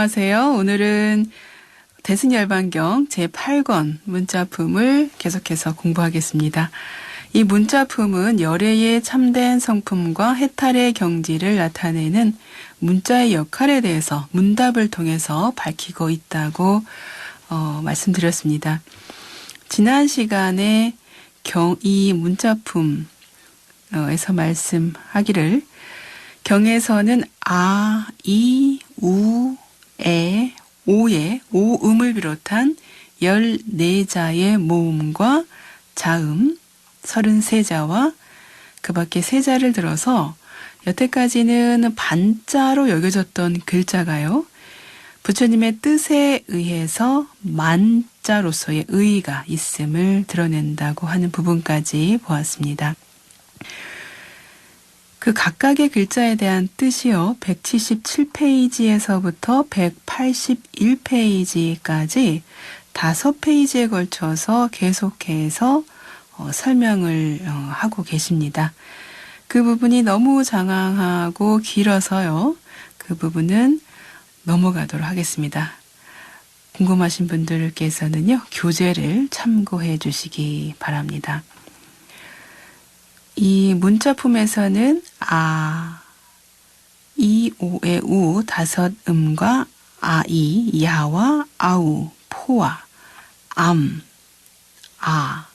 안녕하세요. 오늘은 대승열반경 제8권 문자품을 계속해서 공부하겠습니다. 이 문자품은 열애의 참된 성품과 해탈의 경지를 나타내는 문자의 역할에 대해서 문답을 통해서 밝히고 있다고 어, 말씀드렸습니다. 지난 시간에 경, 이 문자품에서 말씀하기를 경에서는 아, 이, 우, 에, 오의 오음을 비롯한 14자의 모음과 자음 33자와 그 밖에 세자를 들어서 여태까지는 반자로 여겨졌던 글자가요. 부처님의 뜻에 의해서 만자로서의 의의가 있음을 드러낸다고 하는 부분까지 보았습니다. 그 각각의 글자에 대한 뜻이요. 177페이지에서부터 181페이지까지 다섯 페이지에 걸쳐서 계속해서 어, 설명을 어, 하고 계십니다. 그 부분이 너무 장황하고 길어서요. 그 부분은 넘어가도록 하겠습니다. 궁금하신 분들께서는요, 교재를 참고해 주시기 바랍니다. 이 문자품에서는 아, 이, 오의 우 다섯 음과 아이, 야와 아우, 포와 암, 아,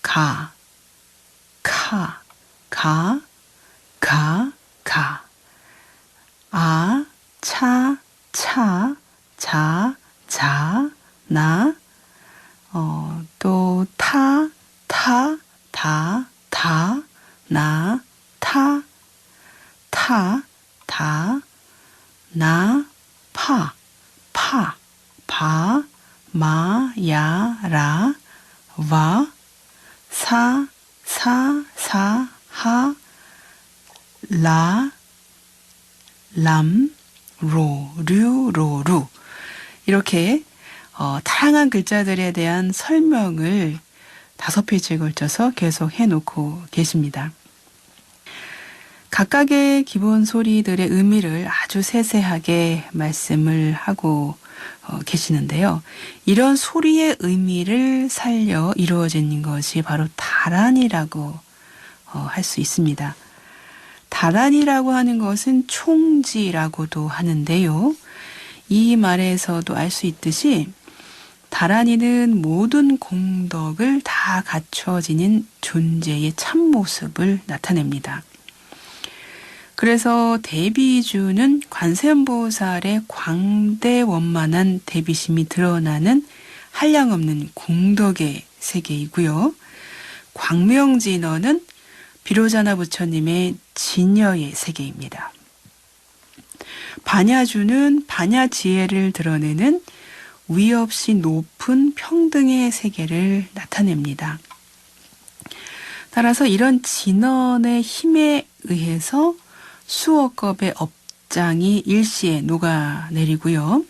가, 카, 가, 가, 가, 아, 차, 차, 자, 자, 나, 어, 또 타, 타, 다, 다, 나, 타, 타, 다, 나, 파, 파, 바, 마, 야, 라, 와, 사, 사, 사, 하, 라, 람, 로, 류, 로, 루. 이렇게 어, 다양한 글자들에 대한 설명을 다섯 페이지에 걸쳐서 계속 해놓고 계십니다. 각각의 기본 소리들의 의미를 아주 세세하게 말씀을 하고 어, 계시는데요. 이런 소리의 의미를 살려 이루어진 것이 바로 다란이라고 어, 할수 있습니다. 다란이라고 하는 것은 총지라고도 하는데요. 이 말에서도 알 수 있듯이 다란이는 모든 공덕을 다 갖춰 지닌 존재의 참모습을 나타냅니다. 그래서 대비주는 관세음보살의 광대원만한 대비심이 드러나는 한량없는 공덕의 세계이고요. 광명진어는 비로자나 부처님의 진여의 세계입니다. 반야주는 반야 지혜를 드러내는 위 없이 높은 평등의 세계를 나타냅니다. 따라서 이런 진언의 힘에 의해서 수억겁의 업장이 일시에 녹아내리고요.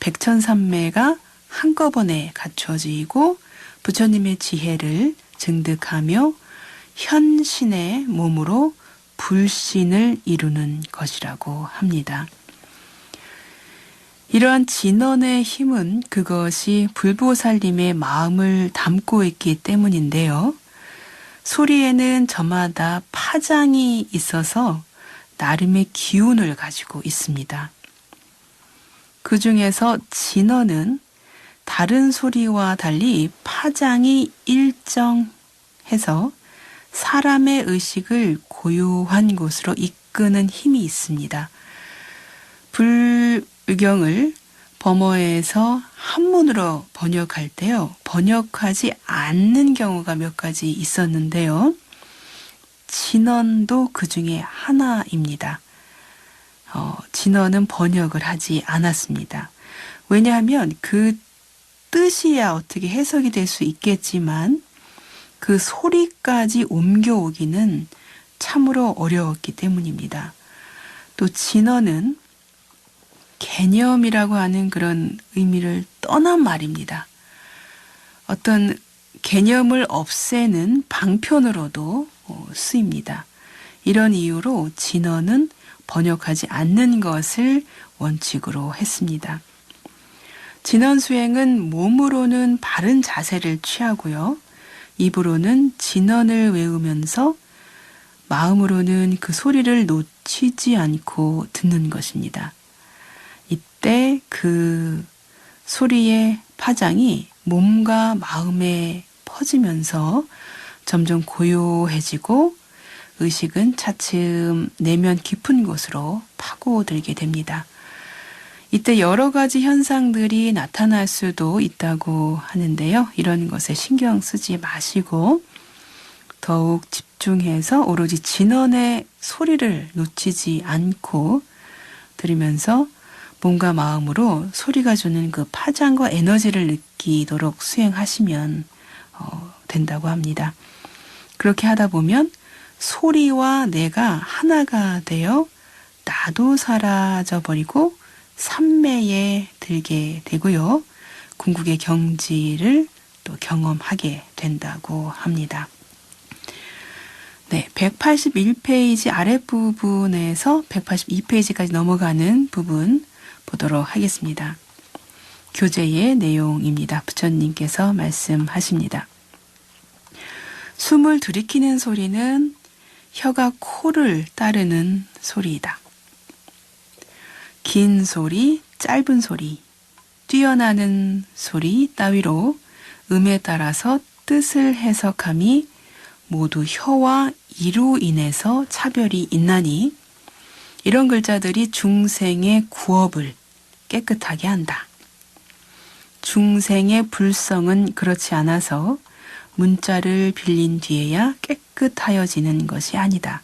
백천삼매가 한꺼번에 갖춰지고 부처님의 지혜를 증득하며 현신의 몸으로 불신을 이루는 것이라고 합니다. 이러한 진언의 힘은 그것이 불보살님의 마음을 담고 있기 때문인데요. 소리에는 저마다 파장이 있어서 나름의 기운을 가지고 있습니다. 그 중에서 진언은 다른 소리와 달리 파장이 일정해서 사람의 의식을 고요한 곳으로 이끄는 힘이 있습니다. 불 경을 범어에서 한문으로 번역할 때요. 번역하지 않는 경우가 몇 가지 있었는데요. 진언도 그 중에 하나입니다. 어, 진언은 번역을 하지 않았습니다. 왜냐하면 그 뜻이야 어떻게 해석이 될 수 있겠지만 그 소리까지 옮겨오기는 참으로 어려웠기 때문입니다. 또 진어는 개념이라고 하는 그런 의미를 떠난 말입니다. 어떤 개념을 없애는 방편으로도 어, 쓰입니다. 이런 이유로 진어는 번역하지 않는 것을 원칙으로 했습니다. 진언 수행은 몸으로는 바른 자세를 취하고요. 입으로는 진언을 외우면서 마음으로는 그 소리를 놓치지 않고 듣는 것입니다. 이때 그 소리의 파장이 몸과 마음에 퍼지면서 점점 고요해지고 의식은 차츰 내면 깊은 곳으로 파고들게 됩니다. 이때 여러 가지 현상들이 나타날 수도 있다고 하는데요. 이런 것에 신경 쓰지 마시고 더욱 집중해서 오로지 진원의 소리를 놓치지 않고 들으면서 몸과 마음으로 소리가 주는 그 파장과 에너지를 느끼도록 수행하시면 어, 된다고 합니다. 그렇게 하다 보면 소리와 내가 하나가 되어 나도 사라져 버리고 삼매에 들게 되고요. 궁극의 경지를 또 경험하게 된다고 합니다. 네, 181페이지 아랫부분에서 182페이지까지 넘어가는 부분 보도록 하겠습니다. 교재의 내용입니다. 부처님께서 말씀하십니다. 숨을 들이키는 소리는 혀가 코를 따르는 소리이다. 긴 소리, 짧은 소리, 뛰어나는 소리 따위로 음에 따라서 뜻을 해석함이 모두 혀와 이로 인해서 차별이 있나니 이런 글자들이 중생의 구업을 깨끗하게 한다. 중생의 불성은 그렇지 않아서 문자를 빌린 뒤에야 깨끗하여지는 것이 아니다.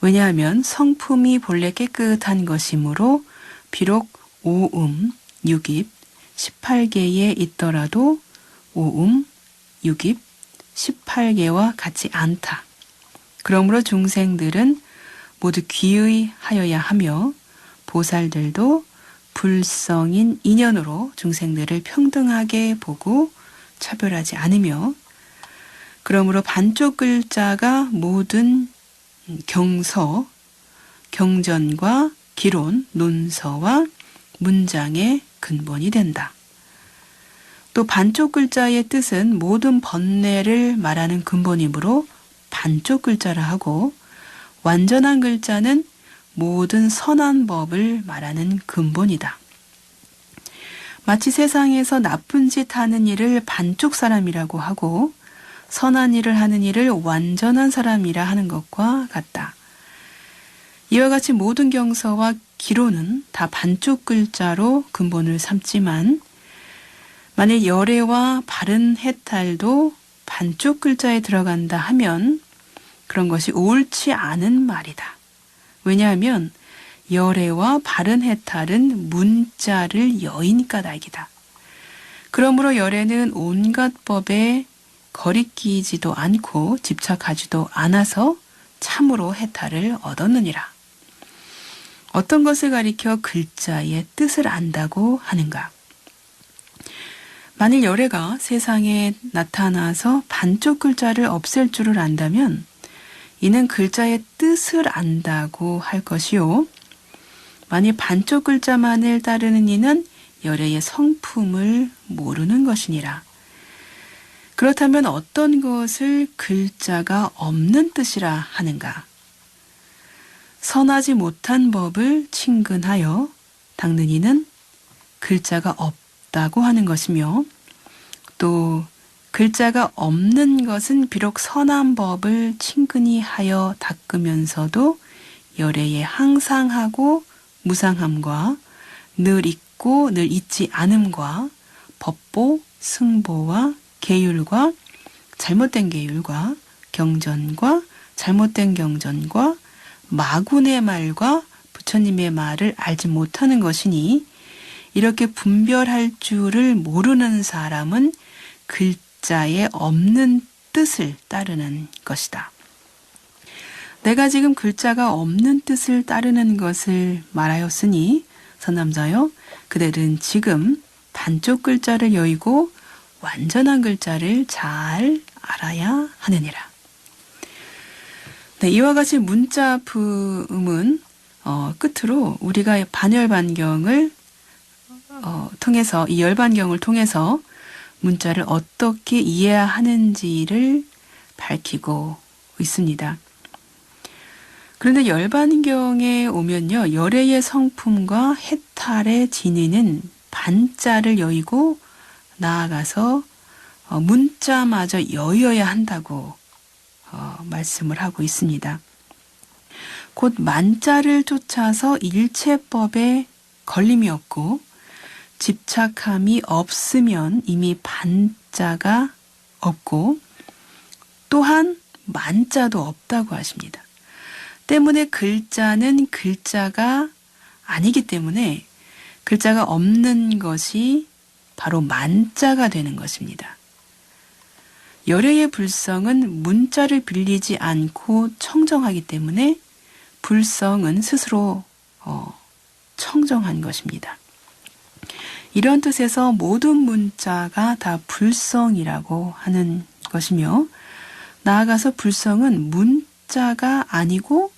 왜냐하면 성품이 본래 깨끗한 것이므로 비록 오음, 육입, 18개에 있더라도 오음, 육입, 18개와 같지 않다. 그러므로 중생들은 모두 귀의하여야 하며 보살들도 불성인 인연으로 중생들을 평등하게 보고 차별하지 않으며 그러므로 반쪽 글자가 모든 경서, 경전과 기론, 논서와 문장의 근본이 된다. 또 반쪽 글자의 뜻은 모든 번뇌를 말하는 근본이므로 반쪽 글자라 하고 완전한 글자는 모든 선한 법을 말하는 근본이다. 마치 세상에서 나쁜 짓 하는 일을 반쪽 사람이라고 하고 선한 일을 하는 일을 완전한 사람이라 하는 것과 같다. 이와 같이 모든 경서와 기로는 다 반쪽 글자로 근본을 삼지만 만일 열애와 바른 해탈도 반쪽 글자에 들어간다 하면 그런 것이 옳지 않은 말이다. 왜냐하면 열애와 바른 해탈은 문자를 여인 까닭이다. 그러므로 열애는 온갖 법에 거리끼지도 않고 집착하지도 않아서 참으로 해탈을 얻었느니라. 어떤 것을 가리켜 글자의 뜻을 안다고 하는가? 만일 열애가 세상에 나타나서 반쪽 글자를 없앨 줄을 안다면 이는 글자의 뜻을 안다고 할 것이요. 만일 반쪽 글자만을 따르는 이는 열애의 성품을 모르는 것이니라. 그렇다면 어떤 것을 글자가 없는 뜻이라 하는가? 선하지 못한 법을 친근하여 닦는 이는 글자가 없다고 하는 것이며 또 글자가 없는 것은 비록 선한 법을 친근히 하여 닦으면서도 열애에 항상하고 무상함과 늘 잊고 늘 잊지 않음과 법보, 승보와 계율과 잘못된 계율과 경전과 잘못된 경전과 마군의 말과 부처님의 말을 알지 못하는 것이니 이렇게 분별할 줄을 모르는 사람은 글자에 없는 뜻을 따르는 것이다. 내가 지금 글자가 없는 뜻을 따르는 것을 말하였으니 선남자여 그들은 지금 반쪽 글자를 여의고 완전한 글자를 잘 알아야 하느니라. 네, 이와 같이 문자 부음은 어, 끝으로 우리가 반열반경을 어, 통해서 이 열반경을 통해서 문자를 어떻게 이해해야 하는지를 밝히고 있습니다. 그런데 열반경에 오면요. 열애의 성품과 해탈의 진위는 반자를 여의고 나아가서 어, 문자마저 여의어야 한다고 어, 말씀을 하고 있습니다. 곧 만자를 쫓아서 일체법에 걸림이 없고 집착함이 없으면 이미 반자가 없고 또한 만자도 없다고 하십니다. 때문에 글자는 글자가 아니기 때문에 글자가 없는 것이 바로 만자가 되는 것입니다. 열애의 불성은 문자를 빌리지 않고 청정하기 때문에 불성은 스스로 어, 청정한 것입니다. 이런 뜻에서 모든 문자가 다 불성이라고 하는 것이며 나아가서 불성은 문자가 아니고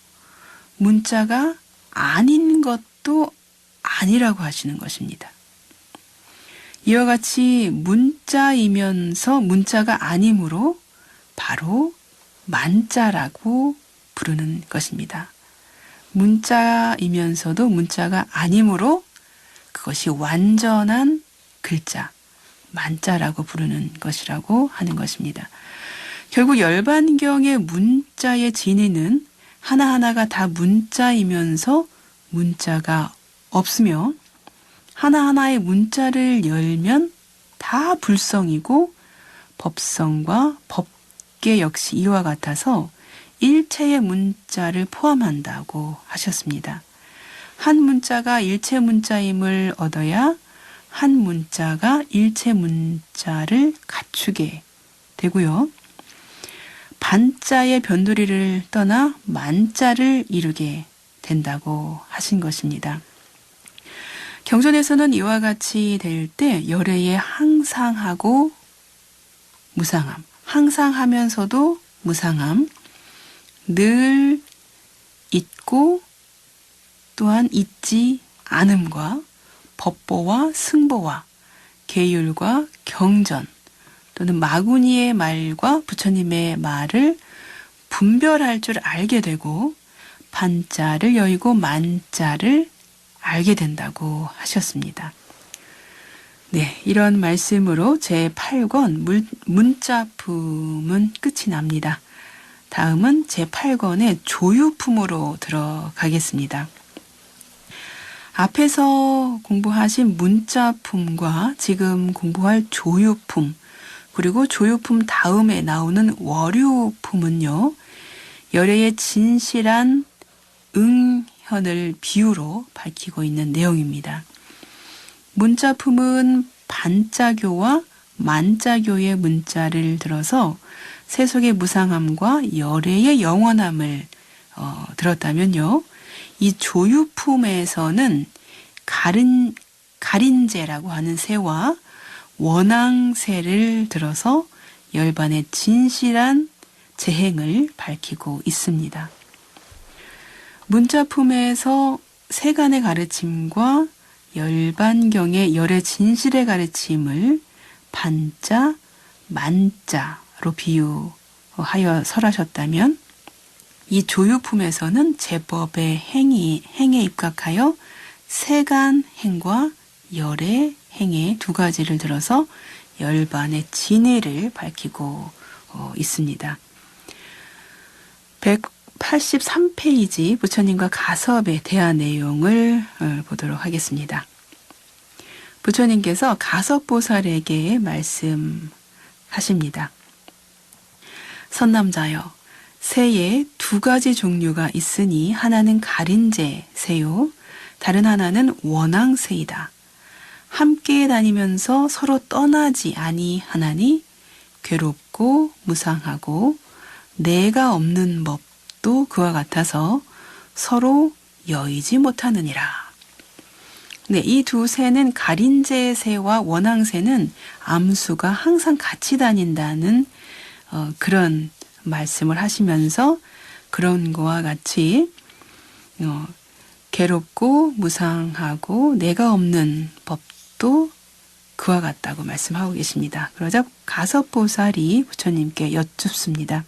문자가 아닌 것도 아니라고 하시는 것입니다. 이와 같이 문자이면서 문자가 아니므로 바로 만자라고 부르는 것입니다. 문자이면서도 문자가 아니므로 그것이 완전한 글자, 만자라고 부르는 것이라고 하는 것입니다. 결국 열반경의 문자의 진위는 하나하나가 다 문자이면서 문자가 없으며 하나하나의 문자를 열면 다 불성이고 법성과 법계 역시 이와 같아서 일체의 문자를 포함한다고 하셨습니다. 한 문자가 일체 문자임을 얻어야 한 문자가 일체 문자를 갖추게 되고요. 반자의 변두리를 떠나 만자를 이루게 된다고 하신 것입니다. 경전에서는 이와 같이 될 때 열애에 항상하고 무상함, 항상 하면서도 무상함, 늘 잊고 또한 잊지 않음과 법보와 승보와 계율과 경전 또는 마구니의 말과 부처님의 말을 분별할 줄 알게 되고 반자를 여의고 만자를 알게 된다고 하셨습니다. 네, 이런 말씀으로 제 8권 문자품은 끝이 납니다. 다음은 제 8권의 조유품으로 들어가겠습니다. 앞에서 공부하신 문자품과 지금 공부할 조유품, 그리고 조유품 다음에 나오는 월유품은요, 열애의 진실한 응현을 비유로 밝히고 있는 내용입니다. 문자품은 반자교와 만자교의 문자를 들어서 세속의 무상함과 열애의 영원함을 어, 들었다면요. 이 조유품에서는 가른, 가린제라고 하는 새와 원앙새를 들어서 열반의 진실한 재행을 밝히고 있습니다. 문자품에서 세간의 가르침과 열반경의 열의 진실의 가르침을 반자, 만자로 비유하여 설하셨다면 이 조유품에서는 제법의 행위, 행에 입각하여 세간 행과 열의 행의 두 가지를 들어서 열반의 진해를 밝히고 어, 있습니다. 183페이지 부처님과 가섭에 대한 내용을 어, 보도록 하겠습니다. 부처님께서 가섭보살에게 말씀하십니다. 선남자여, 새에 두 가지 종류가 있으니 하나는 가린제 새요, 다른 하나는 원앙새이다. 함께 다니면서 서로 떠나지 아니하나니 괴롭고 무상하고 내가 없는 법도 그와 같아서 서로 여의지 못하느니라. 네, 이 두 새는 가린제 새와 원앙새는 암수가 항상 같이 다닌다는 어, 그런 말씀을 하시면서 그런 거와 같이 어, 괴롭고 무상하고 내가 없는 법도 그와 같다고 말씀하고 계십니다. 그러자 가섭보살이 부처님께 여쭙습니다.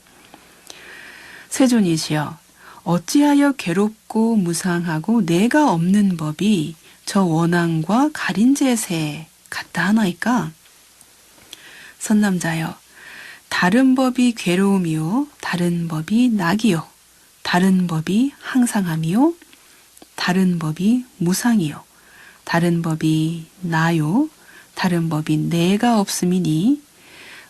세존이시여, 어찌하여 괴롭고 무상하고 내가 없는 법이 저 원앙과 가린제세 같다 하나이까? 선남자여, 다른 법이 괴로움이요, 다른 법이 낙이요, 다른 법이 항상함이요, 다른 법이 무상이요, 다른 법이 나요, 다른 법이 내가 없음이니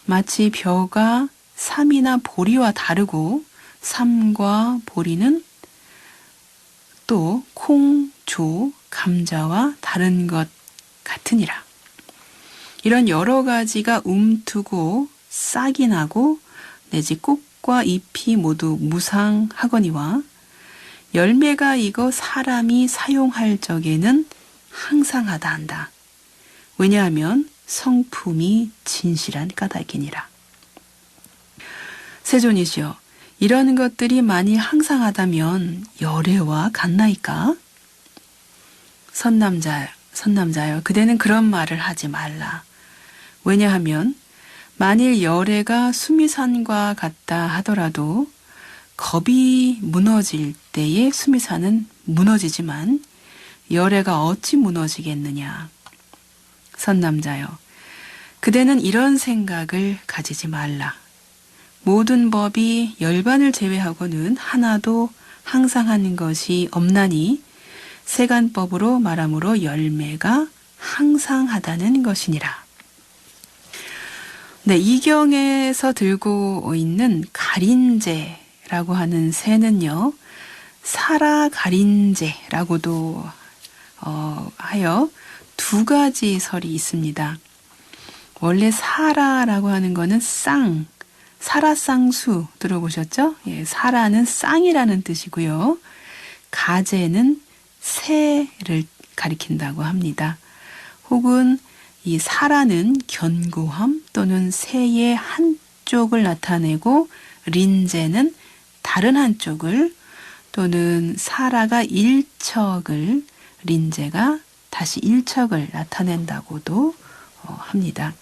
마치 벼가 삼이나 보리와 다르고 삼과 보리는 또 콩, 조, 감자와 다른 것 같으니라. 이런 여러 가지가 움트고 싹이 나고 내지 꽃과 잎이 모두 무상하거니와 열매가 이거 사람이 사용할 적에는 항상 하다 한다. 왜냐하면 성품이 진실한 까닭이니라. 세존이시여, 이런 것들이 만일 항상하다면 열애와 같나이까? 선남자, 선남자여, 그대는 그런 말을 하지 말라. 왜냐하면 만일 열애가 수미산과 같다 하더라도 겁이 무너질 때에 수미산은 무너지지만 열애가 어찌 무너지겠느냐. 선남자여, 그대는 이런 생각을 가지지 말라. 모든 법이 열반을 제외하고는 하나도 항상한 것이 없나니 세간법으로 말함으로 열매가 항상 하다는 것이니라. 네, 이경에서 들고 있는 가린제라고 하는 새는요, 사라 가린제라고도 어, 하여 두 가지 설이 있습니다. 원래 사라라고 하는 거는 쌍, 사라쌍수 들어보셨죠? 예, 사라는 쌍이라는 뜻이고요. 가제는 새를 가리킨다고 합니다. 혹은 이 사라는 견고함 또는 새의 한쪽을 나타내고 린제는 다른 한쪽을 또는 사라가 일척을 린제가 다시 일척을 나타낸다고도 어, 합니다.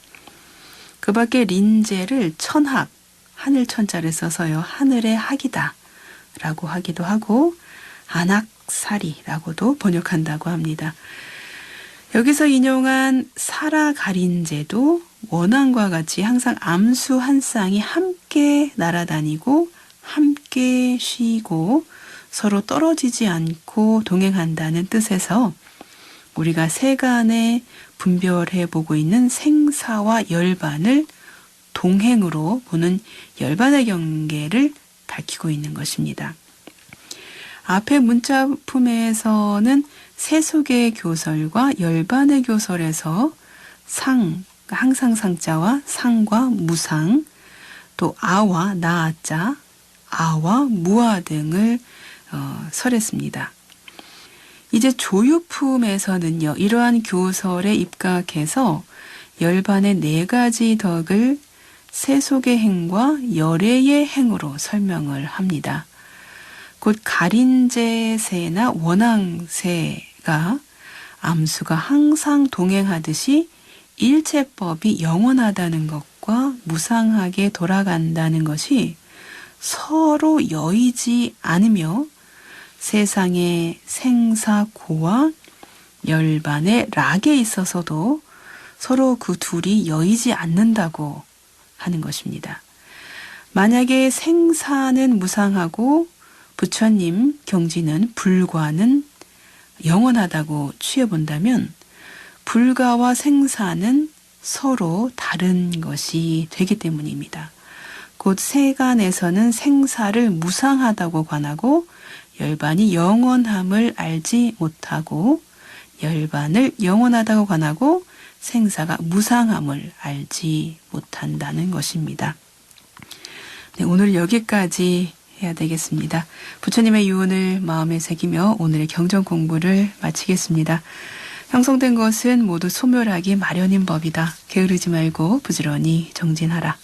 그 밖에 린제를 천학, 하늘 천자를 써서요, 하늘의 학이다 라고 하기도 하고, 안학사리라고도 번역한다고 합니다. 여기서 인용한 사라가린제도 원앙과 같이 항상 암수 한 쌍이 함께 날아다니고 함께 쉬고 서로 떨어지지 않고 동행한다는 뜻에서 우리가 세간에 분별해 보고 있는 생사와 열반을 동행으로 보는 열반의 경계를 밝히고 있는 것입니다. 앞의 문자 품에서는 세속의 교설과 열반의 교설에서 상, 항상 상자와 상과 무상, 또 아와 나아자, 아와 무아 등을 어, 설했습니다. 이제 조유품에서는요, 이러한 교설에 입각해서 열반의 네 가지 덕을 세속의 행과 열애의 행으로 설명을 합니다. 곧 가린제세나 원앙세 가 암수가 항상 동행하듯이 일체법이 영원하다는 것과 무상하게 돌아간다는 것이 서로 여의지 않으며 세상의 생사고와 열반의 락에 있어서도 서로 그 둘이 여의지 않는다고 하는 것입니다. 만약에 생사는 무상하고 부처님 경지는 불과는 영원하다고 취해본다면 불가와 생사는 서로 다른 것이 되기 때문입니다. 곧 세간에서는 생사를 무상하다고 관하고 열반이 영원함을 알지 못하고 열반을 영원하다고 관하고 생사가 무상함을 알지 못한다는 것입니다. 네, 오늘 여기까지 해야 되겠습니다. 부처님의 유언을 마음에 새기며 오늘의 경전 공부를 마치겠습니다. 형성된 것은 모두 소멸하기 마련인 법이다. 게으르지 말고 부지런히 정진하라.